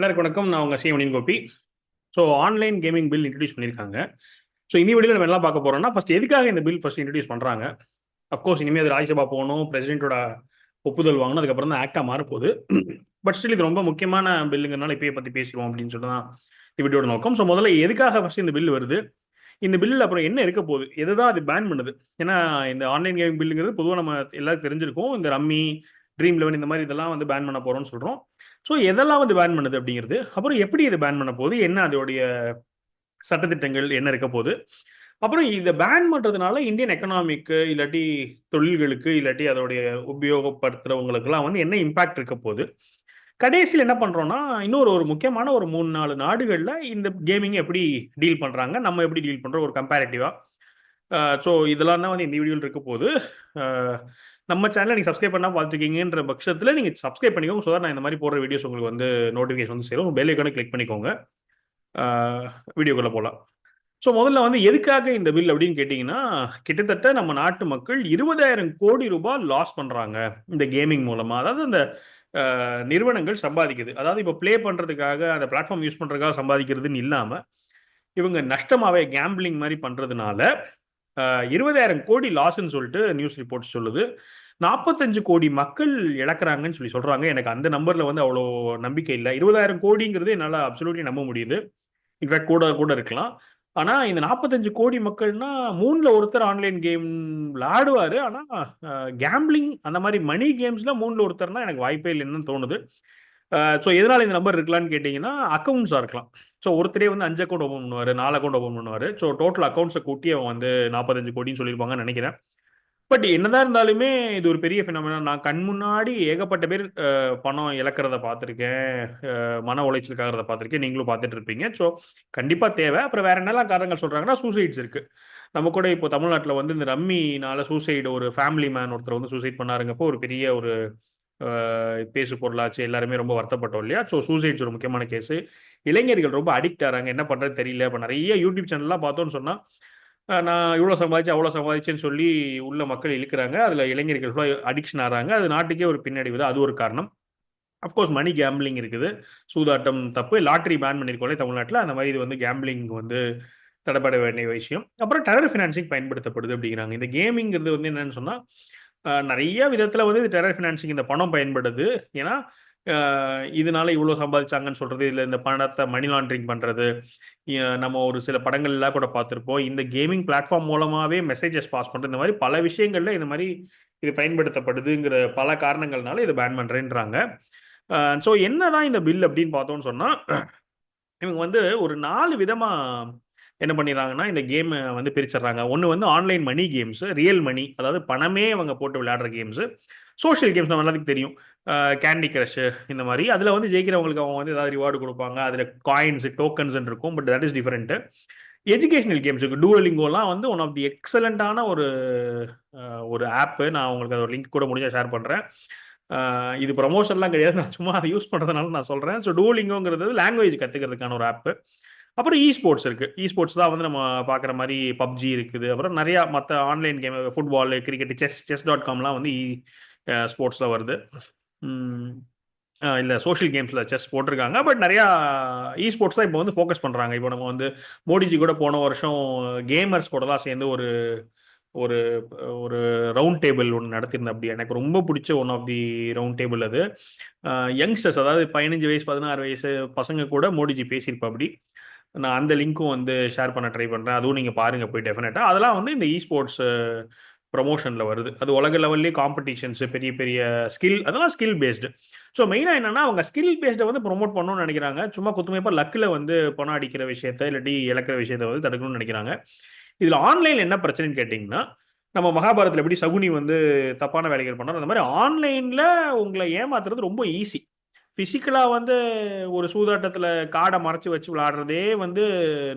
எல்லாருக்கும் வணக்கம். நான் உங்க சிவனின் Gopi. So online gaming bill introduce பண்ணியிருக்காங்க ஸோ இந்த வீடியோவில் நம்ம எல்லாம் பார்க்க போகிறோம்னா ஃபர்ஸ்ட் எதுக்காக இந்த பில் ஃபஸ்ட் இன்ட்ரடியூஸ் பண்ணுறாங்க அஃப்கோர்ஸ் இனிமேல் அது ராஜ்யசபா போகணும் பிரசிடென்ட்டோட ஒப்புதல் வாங்கணும் அதுக்கப்புறம் தான் ஆக்டாக மாறப்போகுது. பட் ஸ்டில் இது ரொம்ப முக்கியமான பில்லுங்கிறனால இப்பயே பற்றி பேசிடுவோம் அப்படின்னு சொல்லிட்டு தான் இந்த வீடியோட நோக்கம். ஸோ முதல்ல எதுக்காக ஃபஸ்ட் இந்த பில் வருது? இந்த பில்லில் அப்புறம் என்ன இருக்க போகுது? எதை தான் அது பேன் பண்ணுது? ஏன்னா இந்த ஆன்லைன் கேமிங் பில்லுங்கிறது பொதுவாக நம்ம எல்லாருக்கும் தெரிஞ்சிருக்கும். இந்த ரம்மி ட்ரீம் லெவன் இந்த மாதிரி இதெல்லாம் வந்து பேன் பண்ண போகிறோம்னு சொல்கிறோம் ஸோ எதெல்லாம் வந்து பேன் பண்ணுது அப்படிங்கிறது அப்புறம் எப்படி இது பேன் பண்ண போகுது என்ன அதோடைய சட்டத்திட்டங்கள் என்ன இருக்க போகுது? அப்புறம் இதை பேன் பண்ணுறதுனால இந்தியன் எக்கனாமிக்கு இல்லாட்டி தொழில்களுக்கு இல்லாட்டி அதோடைய உபயோகப்படுத்துகிறவங்களுக்குலாம் வந்து என்ன இம்பாக்ட் இருக்க போகுது? கடைசியில் என்ன பண்ணுறோன்னா இன்னொரு ஒரு முக்கியமான ஒரு மூணு நாலு நாடுகளில் இந்த கேமிங் எப்படி டீல் பண்ணுறாங்க நம்ம எப்படி டீல் பண்ணுறோம் ஒரு கம்பேரிட்டிவாக ஸோ இதெல்லாம் தான் வந்து இந்த வீடியோவில் இருக்க போகுது. நம்ம சேனலை நீங்கள் சப்ஸ்கிரைப் பண்ணால் பார்த்துருக்கீங்கன்ற பட்சத்தில் நீங்கள் சப்ஸ்கிரைப் பண்ணிக்கோங்க. ஸோ நான் இந்த மாதிரி போடுற வீடியோஸ் உங்களுக்கு வந்து நோட்டிஃபிகேஷன் வந்து சேரும். பெல் ஐக்கானை கிளிக் பண்ணிக்கோங்க. வீடியோக்குள்ளே போகலாம் ஸோ முதல்ல வந்து எதுக்காக இந்த பில் அப்படின்னு கேட்டிங்கன்னா கிட்டத்தட்ட நம்ம நாட்டு மக்கள் இருபதாயிரம் கோடி ரூபாய் லாஸ் பண்ணுறாங்க இந்த கேமிங் மூலமாக அதாவது அந்த நிறுவனங்கள் சம்பாதிக்குது. அதாவது இப்போ ப்ளே பண்ணுறதுக்காக அந்த பிளாட்ஃபார்ம் யூஸ் பண்ணுறதுக்காக சம்பாதிக்கிறதுன்னு இல்லாமல் இவங்க நஷ்டமாகவே கேம்பிளிங் மாதிரி பண்ணுறதுனால இருபதாயிரம் கோடி லாஸ்ன்னு சொல்லிட்டு நியூஸ் ரிப்போர்ட்ஸ் சொல்லுது. நாற்பத்தஞ்சு கோடி மக்கள் இழக்கிறாங்கன்னு சொல்லி சொல்கிறாங்க எனக்கு அந்த நம்பரில் வந்து அவ்வளோ நம்பிக்கை இல்லை. இருபதாயிரம் கோடிங்கிறது என்னால் அப்சல்யூட்லி நம்ப முடியுது. இன்ஃபேக்ட் கூட கூட இருக்கலாம். ஆனால் இந்த நாற்பத்தஞ்சு கோடி மக்கள்னா மூணில் ஒருத்தர் ஆன்லைன் கேம் விளாடுவார் ஆனால் கேம்பிளிங் அந்த மாதிரி மணி கேம்ஸ்ல மூணில் ஒருத்தர்னா எனக்கு வாய்ப்பே இல்லைன்னு தோணுது. ஸோ எதனால் இந்த நம்பர் இருக்கலாம்னு கேட்டிங்கன்னா அக்கௌண்ட்ஸாக இருக்கலாம். ஸோ ஒருத்தரே வந்து அஞ்சு அக்கௌண்ட் ஓப்பன் பண்ணுவார் நாலு அக்கௌண்ட் ஓப்பன் பண்ணுவார். ஸோ டோட்டல் அக்கௌண்ட்ஸை கூட்டி அவன் வந்து நாற்பத்தஞ்சு கோடின்னு சொல்லியிருப்பாங்கன்னு நினைக்கிறேன். பட் என்னதான் இருந்தாலுமே இது ஒரு பெரிய ஃபினாமினா நான் கண் முன்னாடி ஏகப்பட்ட பேர் பணம் இழக்கிறத பார்த்துருக்கேன். மன உளைச்சலுக்காகிறத பார்த்துருக்கேன். நீங்களும் பார்த்துட்டு இருப்பீங்க ஸோ கண்டிப்பாக தேவை. அப்புறம் வேற என்னெல்லாம் காரணங்கள் சொல்கிறாங்கன்னா சூசைட்ஸ் இருக்குது நம்ம கூட இப்போ தமிழ்நாட்டில் வந்து இந்த ரம்மினால சூசைடு ஒரு ஃபேமிலி மேன் ஒருத்தர் வந்து சூசைட் பண்ணாருங்கப்போ ஒரு பெரிய ஒரு பேசு பொருளாச்சு. எல்லாருமே ரொம்ப வருத்தப்பட்டோம் இல்லையா? ஸோ சூசைட்ஸ் ஒரு முக்கியமான கேஸு இளைஞர்கள் ரொம்ப அடிக்ட் ஆகிறாங்க என்ன பண்ணுறது தெரியல. இப்போ நிறைய யூடியூப் சேனல்லாம் பார்த்தோன்னு சொன்னால் நான் இவ்வளோ சம்பாதிச்சு அவ்வளோ சம்பாதிச்சேன்னு சொல்லி உள்ள மக்கள் இழுக்கிறாங்க. அதில் இளைஞர்கள் ஃபுல்லாக அடிக்ஷன் ஆகிறாங்க அது நாட்டுக்கே ஒரு பின்னடைவு தான். அது ஒரு காரணம். அஃப்கோர்ஸ் மணி கேம்பிளிங் இருக்குது. சூதாட்டம் தப்பு. லாட்ரி பேன் பண்ணியிருக்கோம்ல தமிழ்நாட்டில். அந்த மாதிரி இது வந்து கேம்பிளிங் வந்து தடைப்பட வேண்டிய விஷயம். அப்புறம் டெரர் ஃபினான்சிங் பயன்படுத்தப்படுது அப்படிங்கிறாங்க. இந்த கேமிங்கிறது வந்து என்னன்னு சொன்னால் நிறைய விதத்தில் வந்து இது டெரர் ஃபினான்சிங் இந்த பணம் பயன்படுது. ஏன்னா இதனால இவ்வளோ சம்பாதிச்சாங்கன்னு சொல்றது இல்லை இந்த பணத்தை மணி லாண்ட்ரிங் பண்றது நம்ம ஒரு சில படங்கள்லாம் கூட பார்த்துருப்போம். இந்த கேமிங் பிளாட்ஃபார்ம் மூலமாகவே மெசேஜஸ் பாஸ் பண்ணுறது இந்த மாதிரி பல விஷயங்கள்ல இந்த மாதிரி இது பயன்படுத்தப்படுதுங்கிற பல காரணங்கள்னால இதை பேன் பண்ணுறேன்றாங்க ஸோ என்னதான் இந்த பில் அப்படின்னு பார்த்தோம்னு சொன்னால் இவங்க வந்து ஒரு நாலு விதமாக என்ன பண்ணிடுறாங்கன்னா இந்த கேமை வந்து பிரிச்சிடுறாங்க. ஒன்று வந்து online money games real money அதாவது பணமே அவங்க போட்டு விளையாடுற கேம்ஸு சோஷியல் கேம்ஸ் நம்ம எல்லாத்துக்கும் தெரியும். கேண்டி கிரஷ் இந்த மாதிரி. அதில் வந்து ஜெயிக்கிறவங்களுக்கு அவங்க வந்து ஏதாவது ரிவார்டு கொடுப்பாங்க. அதில் காயின்ஸ் டோக்கன்ஸ் இருக்கும் but that is different educational கேம்ஸுக்கு டூரலிங்கோலாம் வந்து ஒன் ஆஃப் தி எக்ஸலண்ட்டான ஒரு ஒரு ஆப்பு நான் உங்களுக்கு அதோட லிங்க் கூட முடிஞ்சால் ஷேர் பண்ணுறேன் இது ப்ரமோஷன்லாம் கிடையாது. நான் சும்மா அதை யூஸ் பண்ணுறதுனால நான் சொல்கிறேன் ஸோ டூலிங்கோங்கிறது லாங்குவேஜ் கற்றுக்கிறதுக்கான ஒரு ஆப்பு அப்புறம் இ ஸ்போர்ட்ஸ் இருக்குது இ ஸ்போர்ட்ஸ் தான் வந்து நம்ம பார்க்குற மாதிரி பப்ஜி இருக்குது. அப்புறம் நிறையா மற்ற online game football cricket chess chess dot காம்லாம் வந்து e, இ ஸ்போர்ட்ஸில் வருது. இல்லை சோஷியல் கேம்ஸில் செஸ் போட்டிருக்காங்க. பட் நிறையா இ ஸ்போர்ட்ஸ் தான் இப்போ வந்து ஃபோக்கஸ் பண்ணுறாங்க இப்போ நம்ம வந்து மோடிஜி கூட போன வருஷம் கேமர்ஸ் கூடலாம் சேர்ந்து ஒரு ஒரு ஒரு ரவுண்ட் டேபிள் ஒன்று நடத்திருந்தேன் அப்படி எனக்கு ரொம்ப பிடிச்ச one of the round table அது. யங்ஸ்டர்ஸ் அதாவது பதினஞ்சு வயசு பதினாறு வயசு பசங்க கூட மோடிஜி பேசியிருப்பா அப்படி நான் அந்த லிங்க்கும் வந்து ஷேர் பண்ண ட்ரை பண்ணுறேன் அதுவும் நீங்கள் பாருங்கள் போய் டெஃபினட்டாக அதெல்லாம் வந்து இந்த இ ஸ்போர்ட்ஸ் ப்ரமோஷனில் வருது. அது உலக லெவல்லே காம்படிஷன்ஸ் பெரிய பெரிய ஸ்கில் அதெல்லாம் ஸ்கில் பேஸ்டு ஸோ மெயினாக என்னென்னா அவங்க ஸ்கில் பேஸ்டை வந்து ப்ரொமோட் பண்ணணும்னு நினைக்கிறாங்க. சும்மா குத்துமைப்பா லக்கில் வந்து பணம் அடிக்கிற விஷயத்த இல்லாட்டி இழக்கிற விஷயத்த வந்து தடுக்கணும்னு நினைக்கிறாங்க. இதில் ஆன்லைனில் என்ன பிரச்சனைன்னு கேட்டிங்கன்னா நம்ம மகாபாரத்தில் எப்படி சகுனி வந்து தப்பான வேலைகள் பண்ணோம் அந்த மாதிரி ஆன்லைனில் உங்களை ஏமாத்துறது ரொம்ப ஈஸி ஃபிசிக்கலாக வந்து ஒரு சூதாட்டத்தில் காடை மறைச்சி வச்சு விளாடுறதே வந்து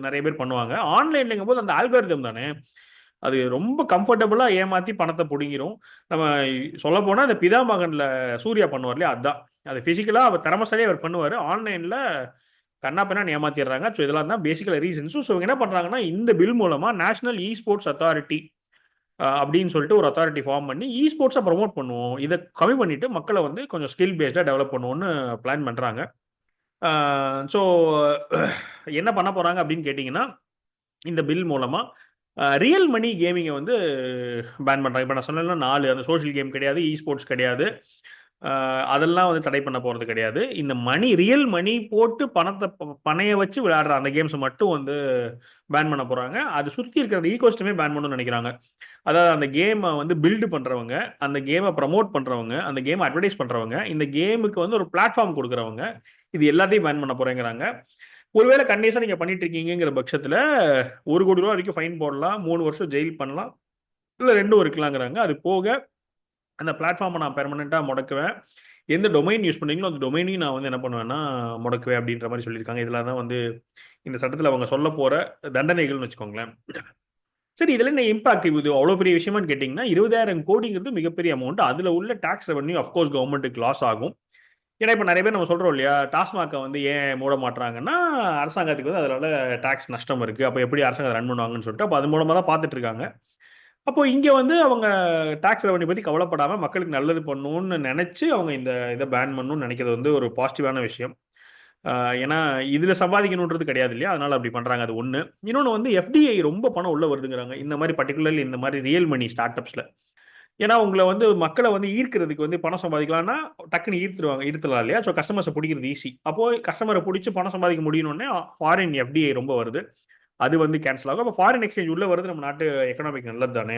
நிறைய பேர் பண்ணுவாங்க. ஆன்லைன்லங்கும் போது அந்த ஆல்கரிதம் தானே. அது ரொம்ப கம்ஃபர்டபுளாக ஏமாற்றி பணத்தை பிடிங்கிரும். நம்ம சொல்ல போனால் அந்த பிதா மகனில் சூர்யா பண்ணுவார் இல்லையா? அதுதான் அது ஃபிசிக்கலாக அவர் திறமசாலியாக அவர் பண்ணுவார். ஆன்லைனில் கண்ணா பெண்ணா ஏமாத்திடுறாங்க. ஸோ இதெல்லாம் தான் பேசிக்கலாக ரீசன்ஸும் ஸோ என்ன பண்ணுறாங்கன்னா இந்த பில் மூலமாக நேஷனல் இ ஸ்போர்ட்ஸ் அத்தாரிட்டி அப்படின்னு சொல்லிட்டு ஒரு அத்தாரிட்டி ஃபார்ம் பண்ணி இ ஸ்போர்ட்ஸை ப்ரொமோட் பண்ணுவோம். இதை கம்மி பண்ணிட்டு மக்களை வந்து கொஞ்சம் ஸ்கில் பேஸ்டாக டெவலப் பண்ணுவோன்னு பிளான் பண்ணுறாங்க ஸோ என்ன பண்ண போகிறாங்க அப்படின்னு கேட்டிங்கன்னா இந்த பில் மூலமாக ரியல் மணி கேமிங்கை வந்து பேன் பண்ணுறாங்க இப்போ நான் சொன்னேன்னா நாலு அந்த சோஷியல் கேம் கிடையாது இ ஸ்போர்ட்ஸ் கிடையாது அதெல்லாம் வந்து தடை பண்ண போகிறது கிடையாது. இந்த மணி ரியல் மணி போட்டு பணத்தை ப- பணைய வச்சு விளையாடுற அந்த கேம்ஸை மட்டும் வந்து பேன் பண்ண போகிறாங்க அது சுற்றி இருக்கிற ஈகோஸ்டமே பேன் பண்ணணும்னு நினைக்கிறாங்க. அதாவது அந்த கேமை வந்து பில்டு பண்ணுறவங்க அந்த கேமை ப்ரமோட் பண்ணுறவங்க அந்த கேமை அட்வர்டைஸ் பண்ணுறவங்க இந்த கேமுக்கு வந்து ஒரு பிளாட்ஃபார்ம் கொடுக்குறவங்க இது எல்லாத்தையும் பேன் பண்ண போகிறேங்கிறாங்க ஒருவேளை கண்டிஷன் நீங்கள் பண்ணிட்டு இருக்கீங்கிற பட்சத்தில் ஒரு கோடி ரூபா வரைக்கும் ஃபைன் போடலாம் மூணு வருஷம் ஜெயில் பண்ணலாம் இல்லை ரெண்டும் இருக்கலாங்கிறாங்க. அது போக அந்த பிளாட்ஃபார்மை நான் பெர்மனெண்ட்டாக முடக்குவேன். எந்த டொமைன் யூஸ் பண்ணீங்களோ அந்த டொமைனையும் நான் வந்து என்ன பண்ணுவேன்னா முடக்குவேன் அப்படின்ற மாதிரி சொல்லியிருக்காங்க. இதெல்லாம் தான் வந்து இந்த சட்டத்தில் அவங்க சொல்ல போகிற தண்டனைகள்னு வச்சுக்கோங்களேன். சரி இதில் என்ன இம்பாக்ட் இது அவ்வளோ பெரிய விஷயமான்னு கேட்டிங்கன்னா இருபதாயிரம் கோடிங்கிறது மிகப்பெரிய அமௌண்ட் அதில் உள்ள டாக்ஸ் ரெவன்யூ அஃப்கோர்ஸ் கவர்மெண்ட்டுக்கு லாஸ் ஆகும். ஏன்னா இப்போ நிறைய பேர் நம்ம சொல்கிறோம் இல்லையா டாஸ்மாகை வந்து ஏன் மூட மாட்டுறாங்கன்னா அரசாங்கத்துக்கு வந்து அதனால டேக்ஸ் நஷ்டம் இருக்குது அப்போ எப்படி அரசாங்கம் ரன் பண்ணுவாங்கன்னு சொல்லிட்டு அப்போ அது மூலமாக தான் பார்த்துட்டு இருக்காங்க. அப்போ இங்கே வந்து அவங்க டேக்ஸ் ரெவன்யூ பற்றி கவலைப்படாமல் மக்களுக்கு நல்லது பண்ணணும்னு நினச்சி அவங்க இந்த இதை பேன் பண்ணணும்னு நினைக்கிறது வந்து ஒரு பாசிட்டிவான விஷயம். ஏன்னா இதில் சம்பாதிக்கணுன்றது கிடையாது இல்லையா? அதனால் அப்படி பண்ணுறாங்க அது ஒன்று இன்னொன்று வந்து எஃப்டிஐ ரொம்ப பணம் உள்ளே வருதுங்கிறாங்க. இந்த மாதிரி பர்டிகுலர்லி இந்த மாதிரி ரியல் மணி ஸ்டார்ட் அப்ஸில் ஏன்னா உங்களை வந்து மக்களை வந்து ஈர்க்கிறதுக்கு வந்து பணம் சம்பாதிக்கலாம்னா டக்குன்னு ஈர்த்துருவாங்க ஈர்த்தலாம் இல்லையா? ஸோ கஸ்டமர்ஸை பிடிக்கிறது ஈஸி அப்போ கஸ்டமரை பிடிச்சி பணம் சம்பாதிக்க முடியணுன்னே ஃபாரின் எஃப்டிஐ ரொம்ப வருது. அது வந்து கேன்சல் ஆகும். அப்போ ஃபாரின் எக்ஸ்சேஞ்ச் உள்ள வருது நம்ம நாட்டு எக்கனாமிக் நல்லது தானே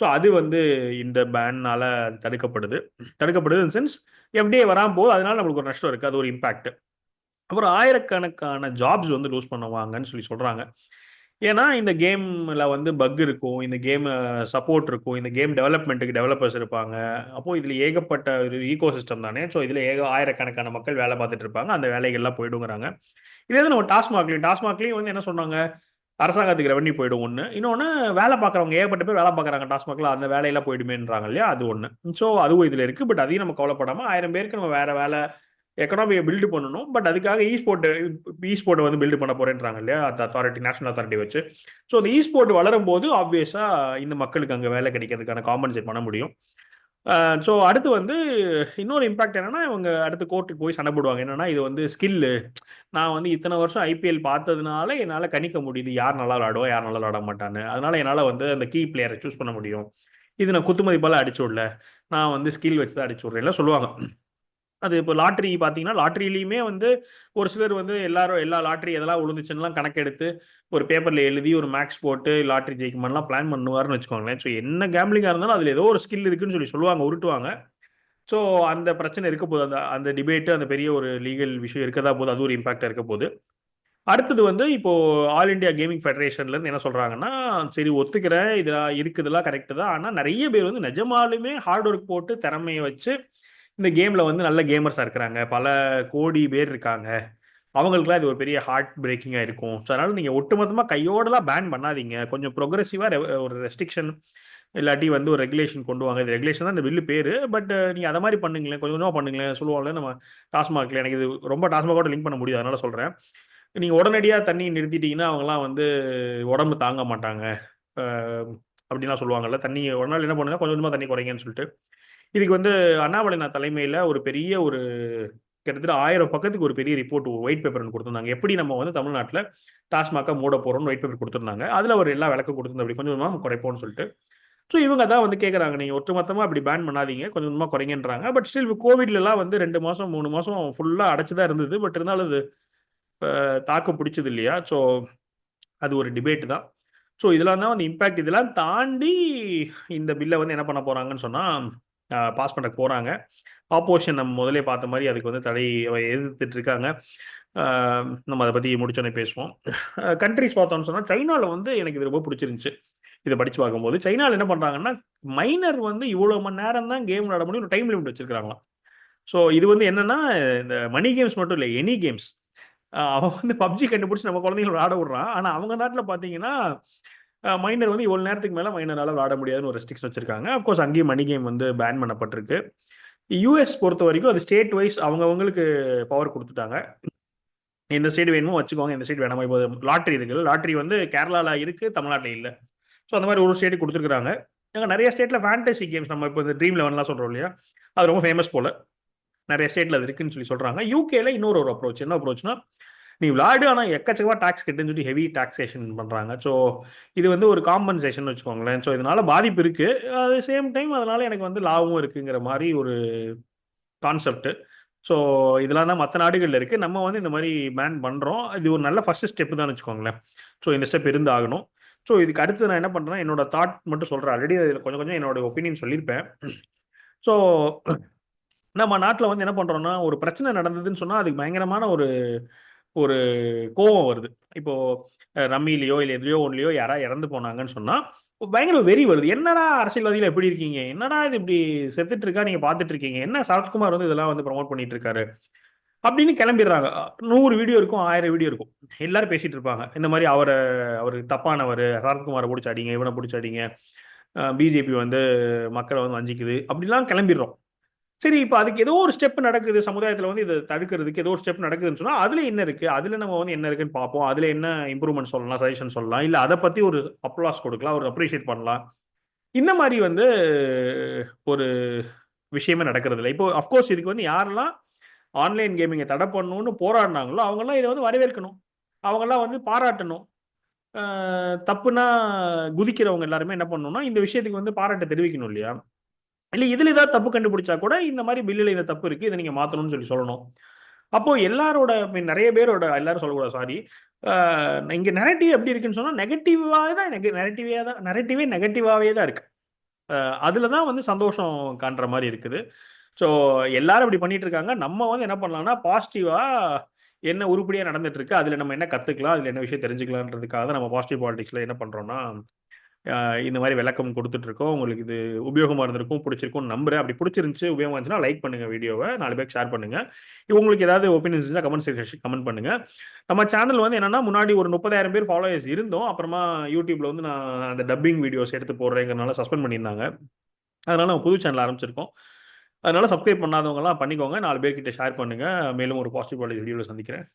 ஸோ அது வந்து இந்த பேன்னால அது தடுக்கப்படுது. தடுக்கப்படுது இன் சென்ஸ் எஃப்டிஐ வராமல் போது அதனால நம்மளுக்கு ஒரு நஷ்டம் இருக்குது அது ஒரு இம்பாக்ட் அப்புறம் ஆயிரக்கணக்கான ஜாப்ஸ் வந்து லூஸ் பண்ணுவாங்கன்னு சொல்லி சொல்கிறாங்க ஏன்னா இந்த கேமில் வந்து பக் இருக்கும். இந்த கேம் சப்போர்ட் இருக்கும். இந்த கேம் டெவலப்மெண்ட்டுக்கு டெவலப்பர்ஸ் இருப்பாங்க. அப்போது இதில் ஏகப்பட்ட ஒரு ஈகோ சிஸ்டம் தானே. ஸோ இதில் ஏக ஆயிரக்கணக்கான மக்கள் வேலை பார்த்துட்டு இருப்பாங்க. அந்த வேலைகள்லாம் போயிடுங்கிறாங்க. இதே நம்ம டாஸ்மாக்லையும் டாஸ்மாக்லையும் வந்து என்ன சொன்னாங்க? அரசாங்கத்துக்கு ரெவன்யூ போயிடும் ஒன்று இன்னொன்று வேலை பார்க்குறவங்க ஏகப்பட்ட பேர் வேலை பார்க்குறாங்க டாஸ்மாகில். அந்த வேலையெல்லாம் போயிடுமேன்றாங்க இல்லையா? அது ஒன்று ஸோ அதுவும் இதில் இருக்குது பட் அதையும் நம்ம கவலைப்படாமல் ஆயிரம் பேருக்கு நம்ம வேறு வேலை எக்கனாமியை பில்டு பண்ணணும். பட் அதுக்காக இ ஸ்போர்ட் இ ஸ்போர்ட்டை வந்து பில்டு பண்ண போறேன்றாங்க இல்லையா? அந்த அத்தாரிட்டி நேஷனல் அத்தாரிட்டி வச்சு. ஸோ அந்த இ ஸ்போர்ட் வளரும் போது ஆப்வியஸா இந்த மக்களுக்கு அங்கே வேலை கிடைக்கிறதுக்கான காம்பன்சேட் பண்ண முடியும். ஸோ அடுத்து வந்து இன்னொரு இம்பாக்ட் என்னன்னா இவங்க அடுத்து கோர்ட்டுக்கு போய் சண்டை போடுவாங்க. என்னன்னா இது வந்து ஸ்கில்லு நான் வந்து இத்தனை வருஷம் ஐபிஎல் பார்த்ததுனால என்னால் கணிக்க முடியுது. யார் நல்லா விளாடுவா? யார் நல்லா விளாட மாட்டான்னு. அதனால என்னால் வந்து அந்த கீ பிளேயரை சூஸ் பண்ண முடியும். இது நான் குத்துமதிப்பால் அடிச்சு விடல. நான் வந்து ஸ்கில் வச்சு தான் அடிச்சு விட்றேன்ல சொல்லுவாங்க. அது இப்போ லாட்ரி பார்த்தீங்கன்னா லாட்ரிலையுமே வந்து ஒரு சிலர் வந்து எல்லாரும் எல்லா லாட்ரி எதெல்லாம் விழுந்துச்சுன்னெலாம் கணக்கெடுத்து ஒரு பேப்பரில் எழுதி ஒரு மேக்ஸ் போட்டு லாட்ரி ஜெயிக்குமான்லாம் பிளான் பண்ணுவார்னு வச்சுக்கோங்களேன். ஸோ என்ன கேம்லிங்காக இருந்தாலும் அதில் ஏதோ ஒரு ஸ்கில் இருக்குன்னு சொல்லி சொல்லுவாங்க உருட்டுவாங்க. ஸோ அந்த பிரச்சனை இருக்க போது அந்த அந்த டிபேட்டு அந்த பெரிய ஒரு லீகல் விஷயம் இருக்கதா போது அது ஒரு இம்பாக்டாக இருக்க போது. அடுத்தது வந்து இப்போ ஆல் இண்டியா கேமிங் ஃபெடரேஷன்லேருந்து என்ன சொல்கிறாங்கன்னா சரி ஒத்துக்கிறேன் இதெல்லாம் இருக்குதெல்லாம் கரெக்டு தான். ஆனால் நிறைய பேர் வந்து நிஜமாலுமே ஹார்ட் ஒர்க் போட்டு திறமையை வச்சு இந்த கேமில் வந்து நல்ல கேமர்ஸாக இருக்கிறாங்க. பல கோடி பேர் இருக்காங்க. அவங்களுக்குலாம் இது ஒரு பெரிய ஹார்ட் பிரேக்கிங்காக இருக்கும். ஸோ அதனால் நீங்கள் ஒட்டுமொத்தமாக கையோடலாம் பேன் பண்ணாதீங்க. கொஞ்சம் ப்ரொக்ரெசிவாக ஒரு ரெஸ்ட்ரிக்ஷன் இல்லாட்டி வந்து ஒரு ரெகுலேஷன் கொண்டு வாங்க. இது ரெகுலேஷன் தான் இந்த பில்லு பேர். பட் நீங்கள் அதை மாதிரி பண்ணுங்களேன். கொஞ்சம் கொஞ்சமாக பண்ணுங்களேன். சொல்லுவாங்கல்ல நம்ம டாஸ்மாகில் எனக்கு இது ரொம்ப டாஸ்மாகோட லிங்க் பண்ண முடியாது. அதனால் சொல்கிறேன் நீங்கள் உடனடியாக தண்ணி நிறுத்திட்டீங்கன்னா அவங்களாம் வந்து உடம்பு தாங்க மாட்டாங்க. அப்படின்லாம் சொல்லுவாங்கல்ல. தண்ணி ஒரு நாள் என்ன பண்ணுங்க? கொஞ்சம் கொஞ்சமாக தண்ணி குறைங்கன்னு சொல்லிட்டு. இதுக்கு வந்து அண்ணாமலைனா தலைமையில் ஒரு பெரிய ஒரு கிட்டத்தட்ட ஆயிரம் பக்கத்துக்கு ஒரு பெரிய ரிப்போர்ட் ஒயிட் பேப்பர் கொடுத்துருந்தாங்க. எப்படி நம்ம வந்து தமிழ்நாட்டில் டாஸ்மாக மூட போகிறோம்னு ஒயிட் பேப்பர் கொடுத்துருந்தாங்க. அதில் ஒரு எல்லா விளக்கம் கொடுத்துருந்தோம் அப்படி கொஞ்சம் கொஞ்சமாக குறைப்போம்னு சொல்லிட்டு. ஸோ இவங்க தான் வந்து கேட்குறாங்க நீங்கள் ஒட்டுமொத்தமாக அப்படி பேன் பண்ணாதீங்க. கொஞ்சம் கொஞ்சமாக குறைங்கன்றாங்க. பட் ஸ்டில் கோவிட்லலாம் வந்து ரெண்டு மாதம் மூணு மாதம் ஃபுல்லாக அடைச்சி தான் இருந்தது. பட் இருந்தாலும் அது தாக்கம் பிடிச்சது இல்லையா? ஸோ அது ஒரு டிபேட் தான். ஸோ இதெல்லாம் தான் வந்து இம்பேக்ட் இதெல்லாம் தாண்டி இந்த பில்லை வந்து என்ன பண்ண போகிறாங்கன்னு சொன்னால் பாஸ் பண்ண போகிறாங்க ஆப்போசிஷன் நம்ம முதலே பார்த்த மாதிரி அதுக்கு வந்து தடை எதிர்த்துட்டு இருக்காங்க. நம்ம அதை பற்றி முடிச்சோன்னே பேசுவோம். கண்ட்ரிஸ் பார்த்தோம்னு சொன்னால் சைனாவில் வந்து எனக்கு இது ரொம்ப பிடிச்சிருந்துச்சு. இதை படித்து பார்க்கும்போது சைனாவில் என்ன பண்ணுறாங்கன்னா மைனர் வந்து இவ்வளோ மணி நேரம் தான் கேம் விளாட முடியும் ஒரு டைம் லிமிட் வச்சிருக்காங்களாம் ஸோ இது வந்து என்னென்னா இந்த மணி கேம்ஸ் மட்டும் இல்லை எனி கேம்ஸ் அவன் வந்து பப்ஜி கண்டுபிடிச்சி நம்ம குழந்தைகள் விளாட விட்றான். ஆனால் அவங்க நாட்டில் பார்த்தீங்கன்னா மைனர் வந்து இவ்வளோ நேரத்துக்கு மேலே மைனரால் விளாட முடியாதுன்னு ஒரு ரெஸ்ட்ரிக்ஷன் வச்சிருக்காங்க. அஃப்கோர்ஸ் அங்கேயும் மணி கேம் வந்து பேன் பண்ணப்பட்டிருக்கு. யூஎஸ் பொறுத்த வரைக்கும் அது ஸ்டேட் வைஸ் அவங்கவுங்களுக்கு பவர் கொடுத்துட்டாங்க. எந்த ஸ்டேட் வேணுமோ வச்சுக்கோங்க எந்த ஸ்டேட் வேணாமோ. இப்போ லாட்ரி இருக்குது லாட்ரி வந்து கேரளாவில் இருக்குது தமிழ்நாட்டில் இல்லை. ஸோ அந்த மாதிரி ஒரு ஸ்டேட் கொடுத்துருக்குறாங்க. எங்கள் நிறைய ஸ்டேட்டில் ஃபேண்டசி கேம்ஸ் நம்ம இப்போ இந்த ட்ரீம் லெவன்லாம் சொல்கிறோம் இல்லையா? அது ரொம்ப ஃபேமஸ் போல். நிறைய ஸ்டேட்டில் அது இருக்குன்னு சொல்லி சொல்கிறாங்க யூகேல இன்னொரு ஒரு அப்ரோச் என்ன அப்ரோச்னா நீ விளாடு ஆனால் எக்கச்சக்கமாக டாக்ஸ் கட்டுன்னு சொல்லி ஹெவி டாக்ஸேஷன் பண்ணுறாங்க ஸோ இது வந்து ஒரு காம்பன்சேஷன் வச்சுக்கோங்களேன். ஸோ இதனால பாதிப்பு இருக்குது அது சேம் டைம் அதனால எனக்கு வந்து லாபமும் இருக்குங்கிற மாதிரி ஒரு கான்செப்ட் ஸோ இதெல்லாம் தான் மற்ற நாடுகளில் இருக்குது நம்ம வந்து இந்த மாதிரி பேன் பண்ணுறோம் இது ஒரு நல்ல ஃபஸ்ட்டு ஸ்டெப் தான் வச்சுக்கோங்களேன். ஸோ இந்த ஸ்டெப் இருந்து ஆகணும் ஸோ இதுக்கு அடுத்து நான் என்ன பண்ணுறேன் என்னோட தாட் மட்டும் சொல்கிறேன் ஆல்ரெடி அதில் கொஞ்சம் கொஞ்சம் என்னோட ஒப்பீனியன் சொல்லியிருப்பேன். ஸோ நம்ம நாட்டில் வந்து என்ன பண்ணுறோன்னா ஒரு பிரச்சனை நடந்ததுன்னு சொன்னால் அதுக்கு பயங்கரமான ஒரு ஒரு கோவம் வருது. இப்போ ரம்மிலையோ இல்லை எதுலையோ ஒன்லையோ யாரா இறந்து போனாங்கன்னு சொன்னால் பயங்கர வெறி வருது. என்னடா அரசியல்வாதிகள் எப்படி இருக்கீங்க? என்னடா இது இப்படி செத்துட்டு இருக்கா? நீங்க பார்த்துட்டு இருக்கீங்க. என்ன சரத்குமார் வந்து இதெல்லாம் வந்து ப்ரமோட் பண்ணிட்டு இருக்காரு? அப்படின்னு கிளம்பிடுறாங்க. நூறு வீடியோ இருக்கும் ஆயிரம் வீடியோ இருக்கும். எல்லாரும் பேசிட்டு இருப்பாங்க. இந்த மாதிரி அவரை அவர் தப்பானவர் சரத்குமாரை பிடிச்சாடிங்க இவனை பிடிச்சாடிங்க பிஜேபி வந்து மக்களை வந்து வஞ்சிக்குது. அப்படிலாம் கிளம்பிடுறோம். சரி இப்போ அதுக்கு ஏதோ ஒரு ஸ்டெப் நடக்குது. சமுதாயத்தில் வந்து இதை தடுக்கிறதுக்கு ஏதோ ஒரு ஸ்டெப் நடக்குதுன்னு சொன்னால் அதில் என்ன இருக்குது அதில் நம்ம வந்து என்ன இருக்குன்னு பார்ப்போம். அதில் என்ன இம்ப்ரூவ்மெண்ட் சொல்லலாம் சஜஷன் சொல்லலாம். இல்லை அதை பற்றி ஒரு அப்ளாஸ் கொடுக்கலாம் ஒரு அப்ரிஷியேட் பண்ணலாம். இந்த மாதிரி வந்து ஒரு விஷயமே நடக்கிறது இல்லை. இப்போ அஃப்கோர்ஸ் இதுக்கு வந்து யாரெல்லாம் ஆன்லைன் கேமிங்கை தடை பண்ணணும்னு போராடினாங்களோ அவங்கெல்லாம் இதை வந்து வரவேற்கணும். அவங்கெல்லாம் வந்து பாராட்டணும். தப்புனா குதிக்கிறவங்க எல்லாருமே என்ன பண்ணணும்னா இந்த விஷயத்துக்கு வந்து பாராட்ட தெரிவிக்கணும் இல்லையா? இல்லை இதில் ஏதாவது தப்பு கண்டுபிடிச்சா கூட இந்த மாதிரி பில்லில் இந்த தப்பு இருக்குது இதை நீங்கள் மாற்றணும்னு சொல்லி சொல்லணும். அப்போ எல்லாரோட நிறைய பேரோட எல்லாரும் சொல்லக்கூடாது சாரி இங்கே நெரட்டிவ் எப்படி இருக்குன்னு சொன்னால் நெகட்டிவாக தான் நெகட்டிவே தான் நெரட்டிவே நெகட்டிவாகவே தான் இருக்குது அதில் தான் வந்து சந்தோஷம் காண்ற மாதிரி இருக்குது. ஸோ எல்லாரும் இப்படி பண்ணிட்டு இருக்காங்க. நம்ம வந்து என்ன பண்ணலாம்னா பாசிட்டிவாக என்ன உருப்படியாக நடந்துட்டு இருக்கு அதில் நம்ம என்ன கற்றுக்கலாம் அதில் என்ன விஷயம் தெரிஞ்சுக்கலான்றதுக்காக நம்ம பாசிட்டிவ் பாலிடிக்ஸில் என்ன பண்ணுறோம்னா இந்த மாதிரி விளக்கம் கொடுத்துட்ருக்கோம். உங்களுக்கு இது உபயோகமாக இருந்திருக்கும் பிடிச்சிருக்கும் நம்புறேன். அப்படி பிடிச்சிருந்துச்சு உபயோகமாக இருந்துச்சுன்னா லைக் பண்ணுங்கள் வீடியோவை. நாலு பேருக்கு ஷேர் பண்ணுங்கள் உங்களுக்கு ஏதாவது ஒப்பீனியன்ஸ் இருந்தால் கமெண்ட் செக்ஷன் கமெண்ட் பண்ணுங்கள் நம்ம சேனல் வந்து என்னென்னா முன்னாடி ஒரு முப்பதாயிரம் பேர் ஃபாலோயர்ஸ் இருந்தோம். அப்புறமா யூடியூப்பில் வந்து நான் அந்த டப்பிங் வீடியோஸ் எடுத்து போடுறேங்கிறனால சஸ்பெண்ட் பண்ணியிருந்தாங்க. அதனால் நம்ம புது சேனல் ஆரம்பிச்சிருக்கோம். அதனால் சப்ஸ்கிரைப் பண்ணாதவங்கலாம் பண்ணிக்கோங்க. நாலு பேர்கிட்ட ஷேர் பண்ணுங்கள் மேலும் ஒரு பாசிட்டிவ் வீடியோவில் சந்திக்கிறேன்.